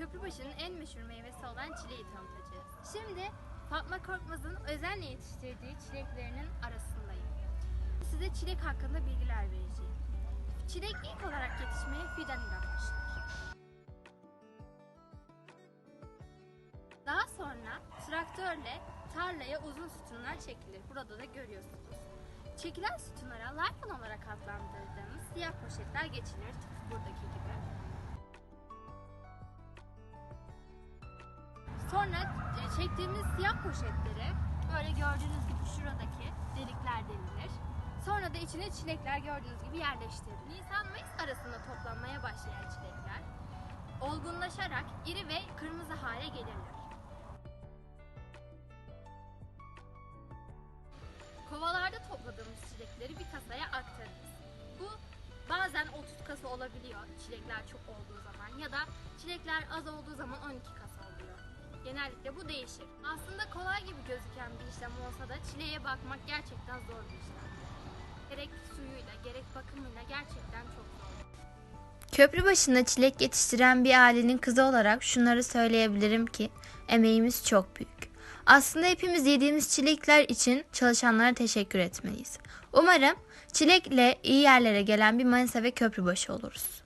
Köprübaşı'nın en meşhur meyvesi olan çileği tanıtacağız. Şimdi Fatma Korkmaz'ın özenle yetiştirdiği çileklerinin arasındayım. Size çilek hakkında bilgiler vereceğim. Çilek ilk olarak yetişmeye fidan ile başlar. Daha sonra traktörle tarlaya uzun sütunlar çekilir. Burada da görüyorsunuz. Çekilen sütunlara layfan olarak adlandırdığımız siyah poşetler geçilir tıpkı buradaki gibi. Sonra e, çektiğimiz siyah poşetleri böyle gördüğünüz gibi şuradaki delikler delilir. Sonra da içine çilekler gördüğünüz gibi yerleştirilir. Nisan-Mayıs arasında toplanmaya başlayan çilekler olgunlaşarak iri ve kırmızı hale gelirler. Kovalarda topladığımız çilekleri bir kasaya aktarırız. Bu bazen 30 kasa olabiliyor çilekler çok olduğu zaman ya da çilekler az olduğu zaman 12 kasa. Genellikle bu değişir. Aslında kolay gibi gözüken bir işlem olsa da çileğe bakmak gerçekten zor bir işlem. Gerek suyuyla gerek bakımıyla gerçekten çok zor. Köprü başında çilek yetiştiren bir ailenin kızı olarak şunları söyleyebilirim ki emeğimiz çok büyük. Aslında hepimiz yediğimiz çilekler için çalışanlara teşekkür etmeliyiz. Umarım çilekle iyi yerlere gelen bir Manisa ve Köprübaşı oluruz.